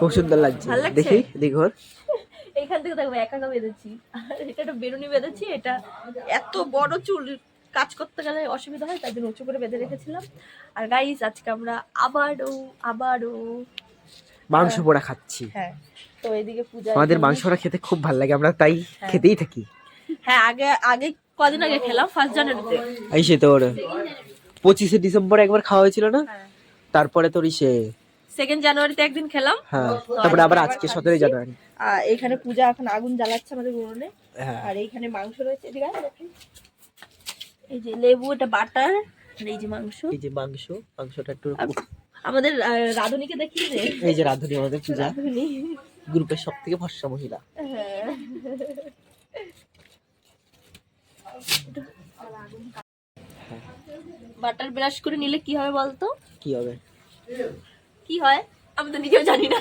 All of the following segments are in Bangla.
খুব সুন্দর লাগছে? দেখি ওর। এইখান থেকে দেখো একা একা বেঁধেছি। আর এটা একটা বেরুনি বেঁধেছি এটা এত বড় চুল। কাজ করতে গেলে অসুবিধা হয় তাই জন্য উঁচু করে বেঁধে রেখেছিলাম। আর গাইস আজকে আমরা আবারও আবারও মাংস পোড়া খাচ্ছি। হ্যাঁ তো এদিকে পূজা আমাদের মাংসটা খেতে খুব ভালো লাগে আমরা তাই খেতেই থাকি। হ্যাঁ আগে আগে কদিন আগে খেলাম ফার্স্ট জানুয়ারিতে এই সে তোর পঁচিশে ডিসেম্বর একবার খাওয়া হয়েছিল না? হ্যাঁ। তারপরে তোর সে সেকেন্ড জানুয়ারিতে একদিন খেলাম। হ্যাঁ তারপরে আবার আজকে সতেরোই জানুয়ারি এখানে পূজা এখন আগুন জ্বালাচ্ছে আমাদের উনুনে। হ্যাঁ। আর এইখানে মাংস রয়েছে এদিকে এই যে লেবু এটা বাটার এই যে মাংস। এই যে মাংস মাংসটা একটু আমাদের রাঁধুনিকে দেখি যে এই যে রাধুনি আমাদের পূজা। রাঁধুনি। গ্রুপের সব থেকে ভরসা মহিলা। হ্যাঁ। বাটার ব্রাশ করে নিলে কি হবে বলতো? কি হবে? কি হয়? আমি তো নিজেও জানি না।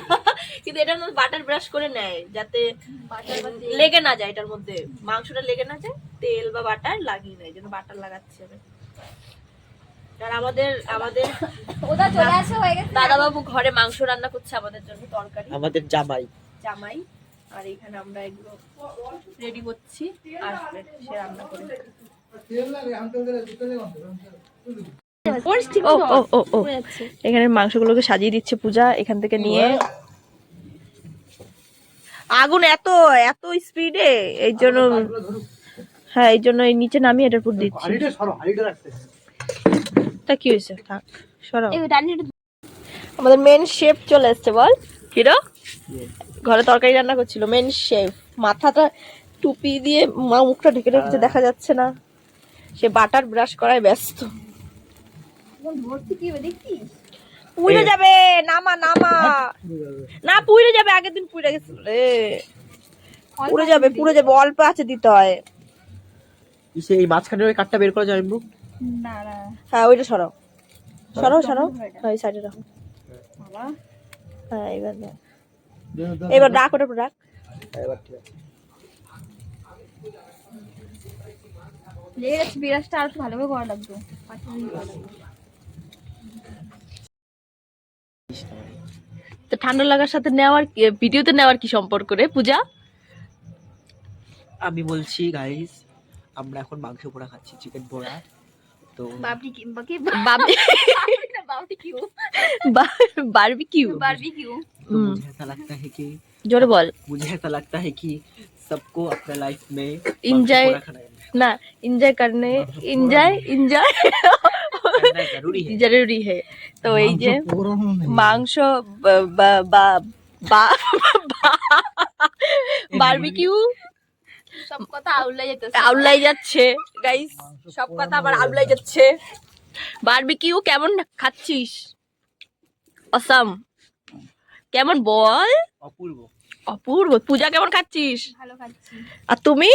কিন্তু এটার মধ্যে বাটার ব্রাশ করে নেয় যাতে লেগে না যায় এটার মধ্যে। মাংসটা লেগে না যায় তেল বা বাটার লাগিয়ে নেয় যেন বাটার লাগাচ্ছে আমি। আর আমাদের আমাদের ওটা চলে আসে হয়ে গেছে। দাদা বাবু ঘরে মাংস রান্না করছে আমাদের জন্য তরকারি। আমাদের জামাই। জামাই। আর এখানে আমরা এগুলো রেডি করছি আসবে সে রান্না করে ও ও ও ও এখানে মাংসগুলোকে সাজিয়ে দিচ্ছে পূজা এখান থেকে নিয়ে। আগুন এত এত স্পিডে এই জন্য হ্যাঁ এই জন্য এই নিচে নামিয়ে এটার উপর দিচ্ছি। তা কি হয়েছে? থাক সরাও। আমাদের মেন শেফ চলে এসছে বল। হিরো ঘরে তরকারি রান্না করছিল মেন শেফ মাথাটা টুপি দিয়ে মা মুখটা ঢেকে রেখেছে দেখা যাচ্ছে না। সে বাটার ব্রাশ করায় ব্যস্ত। পুড়ে যাবে নামা নামা। না পুড়ে যাবে আগের দিন পুড়ে গেছিল। রে পুড়ে যাবে পুড়ে যাবে অল্প আছে দিতে হয়। ইসে এই মাঝখানে ওই কাঠটা বের করা যায় মুখ না না। হ্যাঁ ওইটা সরাও। সরাও সরাও হ্যাঁ এই সাইডে রাখো। হ্যাঁ এবার এবার ডাক ওটা ডাক এবার ঠিক আছে। লেগে বিরাজটা আর একটু ভালো করে করা লাগতো পাঁচটা মিনিট করা লাগতো। তো ঠান্ডা লাগার সাথে নেওয়ার কি- ভিডিওতে নেওয়ার কি সম্পর্ক রে পূজা আমি বলছি গাইস আমরা এখন মাংস পোড়া খাচ্ছি চিকেন পোড়া তো বাবরি কি বাকি বাবি barbecue barbecue barbecue तो मुझे ऐसा लगता है कि জোরে বল मुझे ऐसा लगता है कि सबको अपने लाइफ में Enjoy- मांस पोड़ा खाना না এনজয় করনে এনজয় এনজয় करना जरूरी है জরুরি হে তো এই যে মাংস বারবিকিউ। সব কথা আউলাই যেতেছে আউলাই যাচ্ছে গাইস সব কথা আবার আউলাই যাচ্ছে। বারবিকিউ কেমন খাচ্ছিস? অসাম কেমন বল? অপূর্ব। অপূর্ব। পূজা কেমন খাচ্ছিস? ভালো খাচ্ছি। আর তুমি?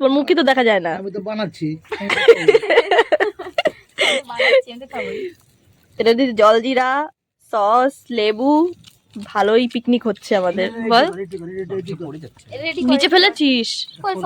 তোমার মুখই তো দেখা যায় না। আমি তো বানাচ্ছি বানাচ্ছি আমি তো খাবোই এটা দিয়ে জলজিরা সস লেবু ভালোই পিকনিক হচ্ছে আমাদের বল নিচে ফেলেছিস